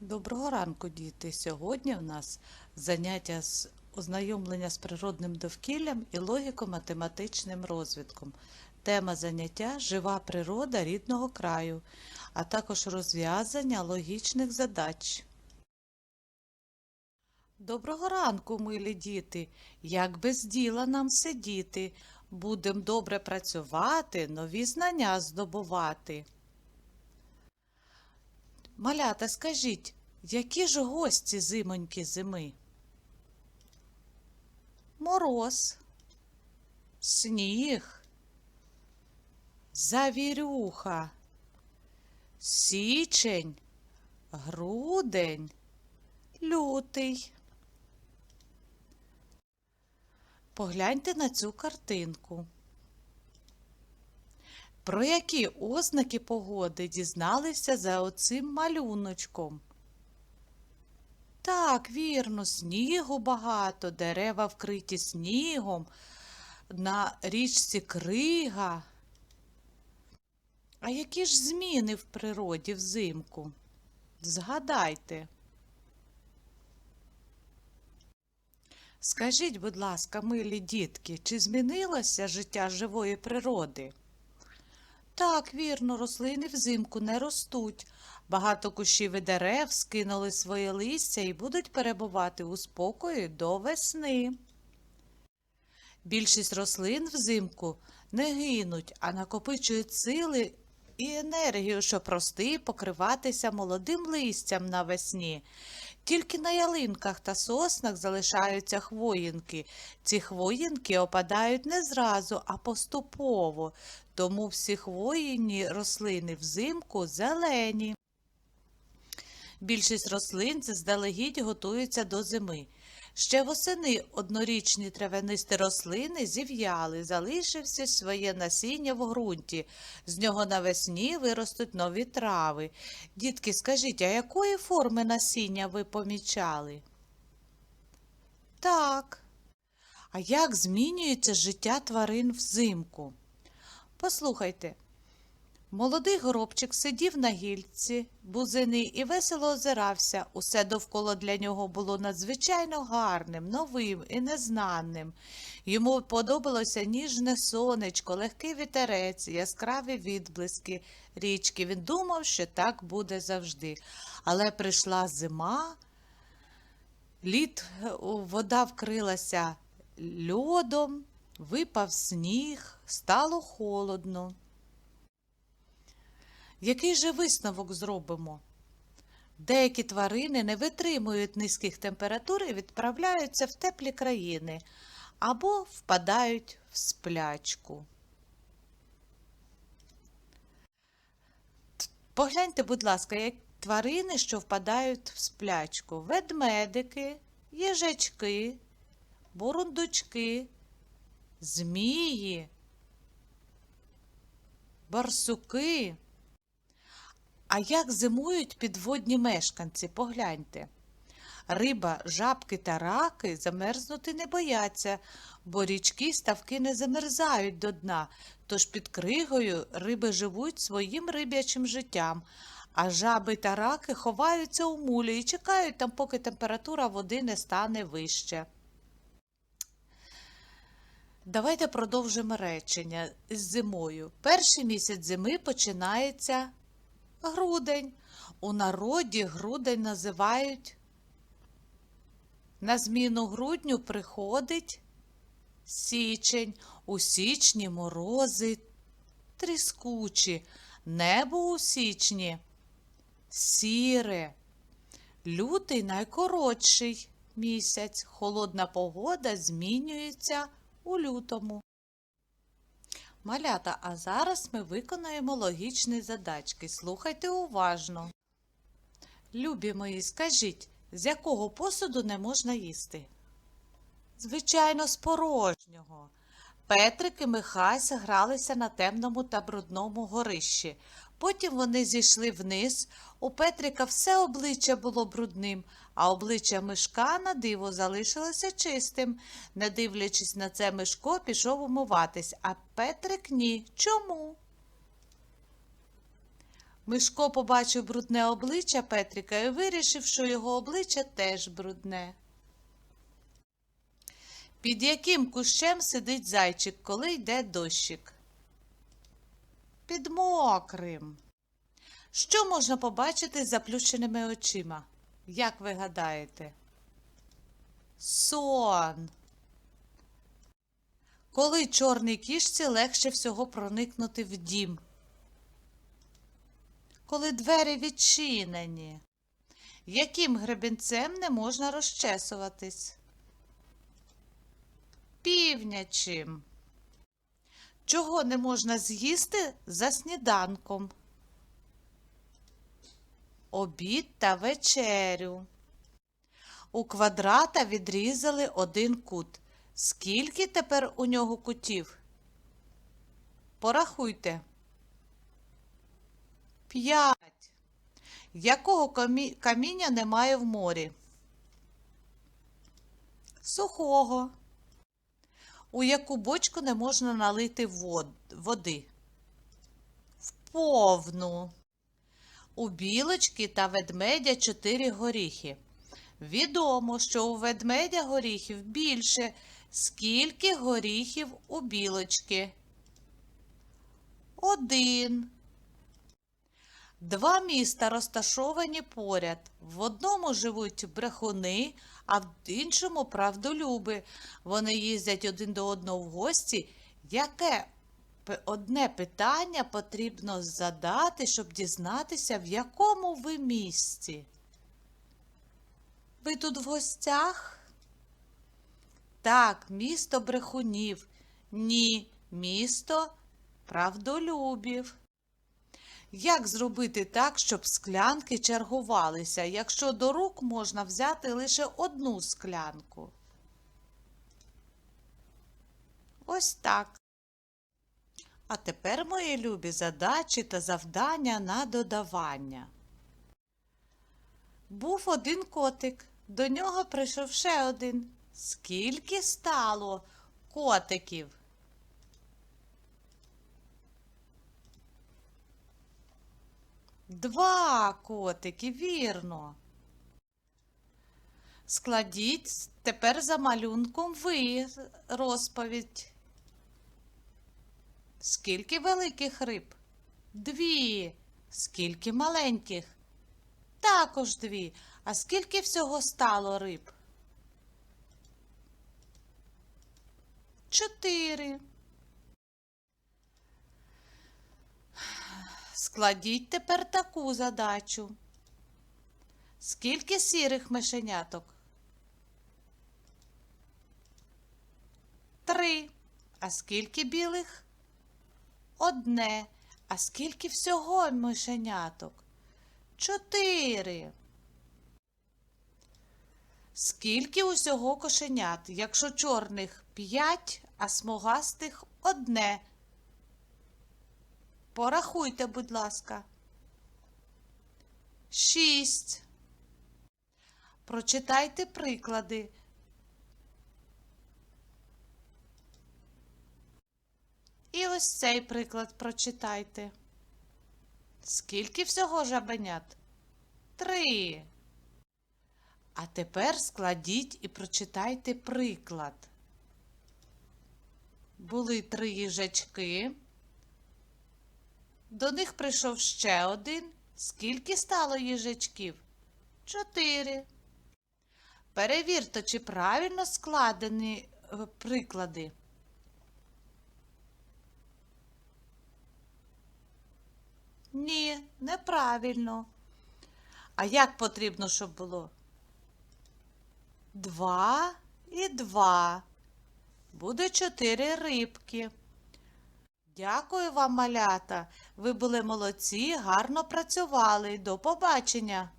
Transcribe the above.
Доброго ранку, діти! Сьогодні в нас заняття з ознайомлення з природним довкіллям і логіко-математичним розвитком. Тема заняття жива природа рідного краю, а також розв'язання логічних задач. Доброго ранку, милі діти! Як без діла нам сидіти? Будем добре працювати, нові знання здобувати. Малята, скажіть, які ж гості зимонькі зими? Мороз, сніг, завірюха, січень, грудень, лютий. Погляньте на цю картинку. Про які ознаки погоди дізналися за оцим малюночком? Так, вірно, снігу багато, дерева вкриті снігом, на річці крига. А які ж зміни в природі взимку? Згадайте. Скажіть, будь ласка, милі дітки, чи змінилося життя живої природи? Так, вірно, рослини взимку не ростуть. Багато кущів і дерев скинули своє листя і будуть перебувати у спокої до весни. Більшість рослин взимку не гинуть, а накопичують сили і енергію, щоб рости і покриватися молодим листям навесні. Тільки на ялинках та соснах залишаються хвоїнки. Ці хвоїнки опадають не зразу, а поступово, тому всі хвоїнні рослини взимку зелені. Більшість рослин заздалегідь готуються до зими. Ще восени однорічні травянисті рослини зів'яли, залишивши своє насіння в ґрунті. З нього навесні виростуть нові трави. Дітки, скажіть, а якої форми насіння ви помічали? Так. А як змінюється життя тварин взимку? Послухайте. Молодий горобчик сидів на гільці бузини і весело озирався. Усе довкола для нього було надзвичайно гарним, новим і незнаним. Йому подобалося ніжне сонечко, легкий вітерець, яскраві відблиски річки. Він думав, що так буде завжди. Але прийшла зима, лід, вода вкрилася льодом, випав сніг, стало холодно. Який же висновок зробимо? Деякі тварини не витримують низьких температур і відправляються в теплі країни або впадають в сплячку. Погляньте, будь ласка, як тварини, що впадають в сплячку. Ведмедики, їжачки, бурундучки, змії, барсуки. А як зимують підводні мешканці, погляньте. Риба, жабки та раки замерзнути не бояться, бо річки ставки не замерзають до дна, тож під кригою риби живуть своїм риб'ячим життям, а жаби та раки ховаються у мулі і чекають там, поки температура води не стане вище. Давайте продовжимо речення з зимою. Перший місяць зими починається грудень. У народі грудень називають. На зміну грудню приходить січень. У січні морози тріскучі. Небо у січні сіре. Лютий найкоротший місяць. Холодна погода змінюється у лютому. Малята, а зараз ми виконаємо логічні задачки. Слухайте уважно. Любі мої, скажіть, з якого посуду не можна їсти? Звичайно, з порожнього. Петрик і Михась гралися на темному та брудному горищі. Потім вони зійшли вниз. У Петрика все обличчя було брудним, а обличчя мишка на диво залишилося чистим. Не дивлячись на це, Мишко пішов умиватись, а Петрик ні. Чому? Мишко побачив брудне обличчя Петрика і вирішив, що його обличчя теж брудне. Під яким кущем сидить зайчик, коли йде дощик? Під мокрим. Що можна побачити з заплющеними очима? Як ви гадаєте? Сон. Коли чорній кішці легше всього проникнути в дім? Коли двері відчинені. Яким гребінцем не можна розчесуватись? Півнячим. Чого не можна з'їсти за сніданком? Обід та вечерю. У квадрата відрізали один кут. Скільки тепер у нього кутів? Порахуйте. П'ять. Якого камі- каміння немає в морі? Сухого. У яку бочку не можна налити води? В повну. У білочки та ведмедя чотири горіхи. Відомо, що у ведмедя горіхів більше. Скільки горіхів у білочки? Один. Два міста розташовані поряд. В одному живуть брехуни, а в іншому правдолюби. Вони їздять один до одного в гості. Яке одне питання потрібно задати, щоб дізнатися, в якому ви місті? Ви тут в гостях? Так, місто брехунів. Ні, місто правдолюбів. Як зробити так, щоб склянки чергувалися, якщо до рук можна взяти лише одну склянку? Ось так. А тепер, мої любі, задачі та завдання на додавання. Був один котик, до нього прийшов ще один. Скільки стало котиків? Два котики, вірно. Складіть тепер за малюнком ви розповідь. Скільки великих риб? Дві. Скільки маленьких? Також дві. А скільки всього стало риб? Чотири. Складіть тепер таку задачу. Скільки сірих мишеняток? Три. А скільки білих? Одне. А скільки всього мишеняток? Чотири. Скільки усього кошенят, якщо чорних п'ять, а смугастих одне? Порахуйте, будь ласка. Шість. Прочитайте приклади. І ось цей приклад прочитайте. Скільки всього жабенят? Три. А тепер складіть і прочитайте приклад. Були три їжачки. До них прийшов ще один. Скільки стало їжачків? Чотири. Перевірте, чи правильно складені е, приклади. Ні, неправильно. А як потрібно, щоб було? Два і два. Буде чотири рибки. Дякую вам, малята. Ви були молодці, гарно працювали. До побачення.